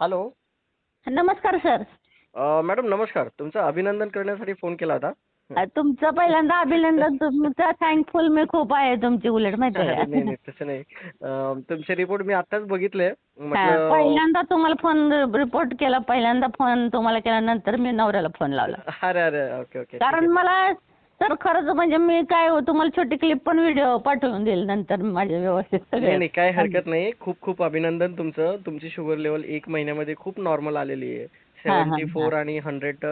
Hello नमस्कार sir. अ, madam नमस्कार. तुमचं अभिनंदन करण्यासाठी फोन केला होता. अ, तुमचं पहिल्यांदा अभिनंदन. तुमचं थँकफुल मी खूप आहे तुमची उलट माहिती नाही आहे नाही तसं नाही. अ, तुमचे रिपोर्ट मी आताच बघितले. हा, म्हटलं पहिल्यांदा तुम्हाला फोन रिपोर्ट केला. पहिल्यांदा फोन तुम्हाला केला. नंतर मी नवऱ्याला फोन लावला. अरे अरे ओके ओके. कारण. मला सर खरंच म्हणजे मी काय हो तुम्हाला छोटी क्लिप पण व्हिडिओ पाठवून देईल नंतर माझे व्यवस्थित नाही सगळे. नाही काय हरकत नाही खूप खूप अभिनंदन तुमचं. तुमची शुगर लेवल एक महिन्यामध्ये खूप नॉर्मल आलेली आहे. हा, हा, सेव्हन्टी फोर आणि हंड्रेड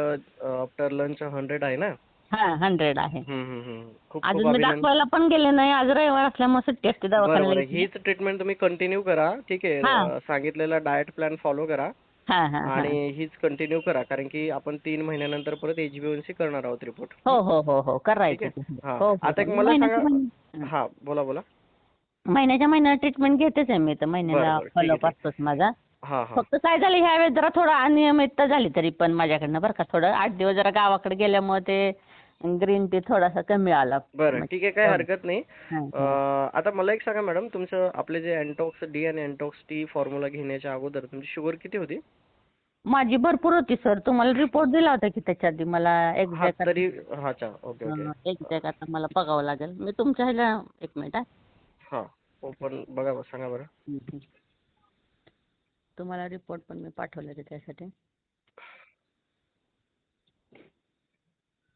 आफ्टर लंच हंड्रेड आहे ना? हा हंड्रेड आहे. हम्म, हम्म, हम्म. खूप खूप अजून मी अभिनंदन दाखवायला पण गेले नाही. आज रविवार असल्यामुळे सुट्टी असते दवाखान्याला हीच ट्रीटमेंट तुम्ही कंटिन्यू करा. ठीक आहे. हा. अ, सांगितलेला डाएट प्लॅन फॉलो करा. हा हा हा. आणि हीच कंटिन्यू करा कारण की आपण तीन महिन्यानंतर परत एचबीएनसी करणार आहोत रिपोर्ट हो हो हो हो करायचं. ते. हा. हो, हो, आता एक हो. मला महिन्याच्या सांगा महिन्या- हा बोला बोला. महिन्याच्या महिन्याला ट्रीटमेंट घेतेच आहे मी तर महिन्याला बरं, बरं, ठीक आहे, फॉलोअप ठीक असतोच माझा. हा हा. फक्त काय झालं ह्या वेळेस जरा थोडं अनियमितता झाली तरी पण माझ्याकडनं बरं का. थोडं आठ दिवस जरा गावाकडे गेल्यामुळे ते ग्रीन टी थोडासा कमी आला. बरं ठीक आहे काय हरकत नाही. हा, अं, आता मला एक सांगा मॅडम तुमचं आपले जे अँटॉक्स डी आणि अँटॉक्स टी फॉर्म्युला घेण्याच्या अगोदर तुमची शुगर किती होती? माझी भरपूर होती सर तुम्हाला रिपोर्ट दिला होता की त्याच्या आधी मला हा एक्झॅक्ट तरी हा अच्छा. Okay okay. एक्झॅक्ट आता मला बघावं लागेल. मी तुमच्या ह्याला एक मिनिट हा. हा ओपन बघा बरं, सांगा बरं. हम्म, हम्म. तुम्हाला रिपोर्ट पण मी पाठवले होते त्यासाठी.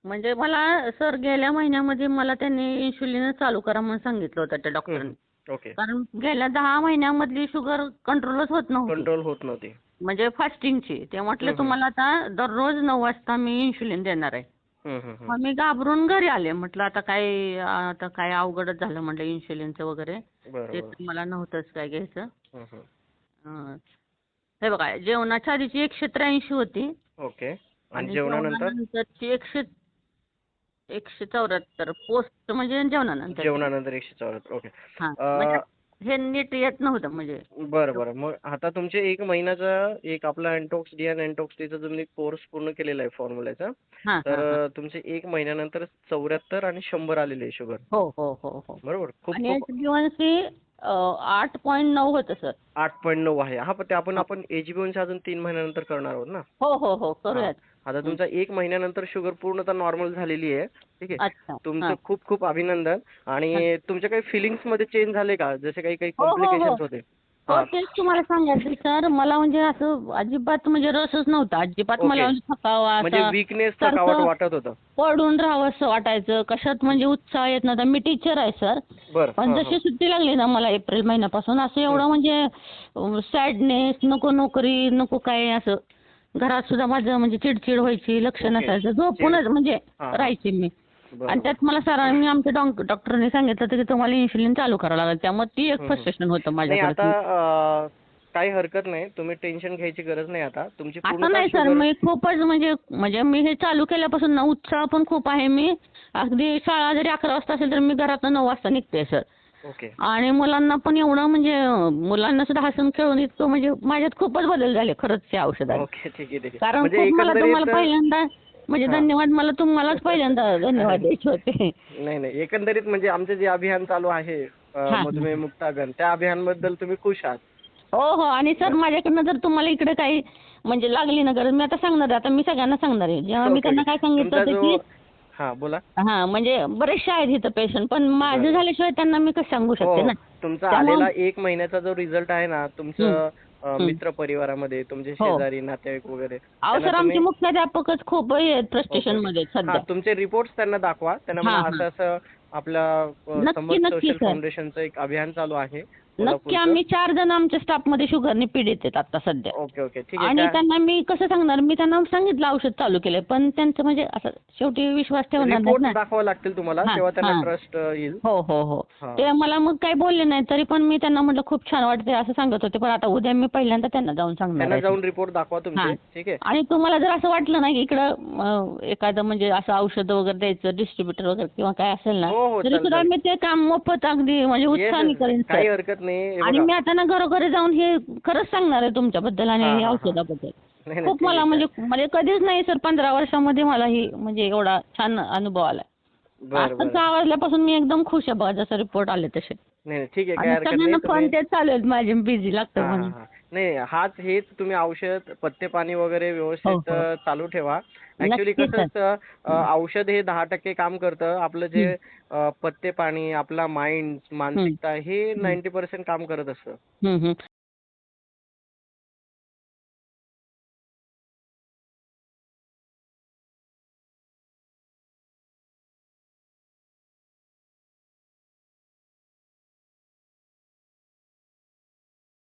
म्हणजे मला सर गेल्या महिन्यामध्ये मला त्यांनी इन्शुलिन चालू करा म्हणून सांगितलं होतं त्या डॉक्टरने ओके कारण गेल्या दहा महिन्यामधली शुगर कंट्रोलच होत नव्हती. कंट्रोल होत नव्हती. म्हणजे फास्टिंगची ते म्हटलं. तुम्हाला आता दररोज नऊ वाजता मी इन्शुलिन देणार आहे. हम्म, हम्म, हम्म. मग मी घाबरून घरी आले. म्हटलं आता काय आता काय अवघडच झालं म्हटलं इन्शुलिनचं वगैरे. बरं ते बरं तर मला नव्हतंच काय घ्यायचं. हम्म, हम्म. अं, हे बघा जेवणाच्या आधीची एकशे त्र्याऐंशी होती. ओके आणि जेवणानंतर? जेवणानंतरची एकशे एकशे चौऱ्याहत्तर पोस्ट म्हणजे जेवणानंतर. जेवणानंतर एकशे चौऱ्याहत्तर ओके हा अं, म्हणजे हे नीट येत नव्हतं म्हणजे. बरं बरं. मग आता तुमचे एक महिन्याचा एक आपला अँटॉक्स डी आणि अँटॉक्स टीचा तुम्ही कोर्स पूर्ण केलेला आहे फॉर्म्युल्याचा हा तर हा. अं, तुमचे एक महिन्यानंतर चौऱ्याहत्तर आणि शंभर आलेले आहे शुगर हो हो हो हो. बरोबर? खूप आणि खूप जीवनसी आठ पॉईंट नऊ होतं सर. आठ पॉईंट नऊ आहे. हा पण ते आपण आपण एचबीओनचे अजून तीन महिन्यानंतर करणार आहोत ना? हो हो हो. करूयात. आता तुमचा एक महिन्यानंतर शुगर पूर्णतः नॉर्मल झालेली आहे. ठीक आहे? अच्छा. तुमचं हा. खूप खूप अभिनंदन. आणि तुमच्या काही फिलिंग्समध्ये चेंज झाले का? जसे काही काही हो, हो, हो. कॉम्प्लिकेशन्स होते. हो हा. तेच तुम्हाला सांगायचं सर. मला म्हणजे असं अजिबात म्हणजे रसच नव्हता. अजिबात. मला म्हणजे थकावा म्हणजे असा विकनेस सारखं थकावट वाटत होतं. पडून राहावं असं वाटायचं. कशात म्हणजे उत्साह येत नव्हता. मी टीचर आहे सर. बरं. पण जशी सुट्टी लागली ना मला एप्रिल महिन्यापासून असं एवढं म्हणजे सॅडनेस नको नोकरी नको काय असं. घरात सुद्धा माझं म्हणजे चिडचिड व्हायची लक्ष ओके. नसायचं. झोपूनच म्हणजे हा. राहायची मी. बरं, आणि त्यात मला सरांनी आमच्या डॉक- डॉक्टरने सांगितलं होतं की तुम्हाला इन्शुलिन चालू करावं लागेल. त्यामुळे ती एक हम्म. फ्रस्ट्रेशन होतं नाही माझ्याकडे. आता अं, काही हरकत नाही. तुम्ही टेन्शन घ्यायची गरज नाही आता. तुमची आता नाही सर मी खूपच म्हणजे म्हणजे मी हे चालू केल्यापासून ना उत्साह पण खूप आहे. मी अगदी शाळा जरी अकरा वाजता असेल तर मी घरातनं नऊ वाजता निघते सर. ओके. आणि मुलांना पण एवढं म्हणजे मुलांना सुद्धा हसून खेळून इतकं म्हणजे माझ्यात खूपच बदल झाले खरंच त्या औषधात. ओके ठीक आहे ठीक आहे. कारण म्हणजे खूप मला तुम्हाला एकंदरीत पहिल्यांदा म्हणजे हा. धन्यवाद मला तुम्हालाच पहिल्यांदा धन्यवाद द्यायचे होते. नाही नाही. एकंदरीत म्हणजे आमचे जे अभियान चालू आहे अं, हा. मधुमेह मुक्त अभियान त्या अभियानबद्दल तुम्ही खुश आहात? हो हो आणि सर माझ्याकडनं जर तुम्हाला इकडे काही म्हणजे लागली ना गरज मी आता सांगणार आहे आता मी सगळ्यांना सांगणार आहे जेव्हा मी त्यांना. काय सांगितलं तुमचा होतं की जो हा बोला हा म्हणजे बरेचसे आहेत इथं पेशंट पण माझं. झाल्याशिवाय त्यांना मी कसं सांगू हो शकते ना तुमचा त्यामुळं- आलेला एक महिन्याचा जो रिझल्ट आहे ना तुमचं अं. मित्र परिवारामध्ये तुमचे हो. शेजारी नातेवाईक वगैरे अहो त्यांना सर आमचे तुम्ही- मुख्याध्यापकच खूप फ्रस्ट्रेशन ओके. मध्ये हा सध्या तुमचे रिपोर्ट्स त्यांना दाखवा त्यांना हा, म्हणा हा. असं असं नक्की, सोशल सर. फाउंडेशनचं एक अभियान चालू आहे नक्की. आम्ही चार जण आमच्या स्टाफमध्ये शुगरने पीडित आहेत आता सध्या ओके ओके ठीक आणि त्या- त्यांना मी कसं सांगणार मी त्यांना सांगितलं औषध चालू केलंय पण त्यांचं म्हणजे असं शेवटी विश्वास ठेवणार नाही रिपोर्ट ना दाखवावे लागतील तुम्हाला हा, तेव्हा त्यांना हा. ट्रस्ट येईल हो हो हो हा. ते मला मग काही बोलले नाही तरी पण मी त्यांना म्हटलं खूप छान वाटते असं सांगत होते पण आता उद्या मी पहिल्यांदा त्यांना जाऊन सांगणार त्यांना आहे. जाऊन रिपोर्ट दाखवा तुमचे हा. ठीक आहे आणि तुम्हाला जर असं वाटलं ना की इकडं अं, एखादं म्हणजे असं औषध वगैरे द्यायचं डिस्ट्रीब्युटर वगैरे किंवा काय असेल ना हो, हो, तरी चालेल, सुद्धा चालेल. मी ते काम मोफत अगदी म्हणजे Yes, उत्साहाने yes, करेन काही सर हरकत नाही आणि. मी आता ना घरोघरी जाऊन हे खरंच सांगणार आहे तुमच्याबद्दल आणि हा, या. औषधाबद्दल नाही, खूप मला. म्हणजे म्हणजे कधीच नाही सर पंधरा वर्षामध्ये मला ही म्हणजे एवढा छान अनुभव आलाय बरं बरं सहा वाजल्यापासून मी एकदम खुश आहे बघा जसं रिपोर्ट आले तसे नाही नाही, ठीक आहे आणि हरकत नाही फोन तुम्ही ते चालू आहेत माझे बिझी लागतं हा हा म्हणून. हा. नाही हाच हेच तुम्ही औषध पथ्य पाणी वगैरे व्यवस्थित हो, हो. अ, चालू ठेवा. ऍक्च्युली कसं असतं अ, औषध हे दहा टक्के काम करतं. आपलं जे. अ, पथ्य पाणी आपला माइंड मानसिकता हे नाईन्टी पर्सेंट काम करत असतं.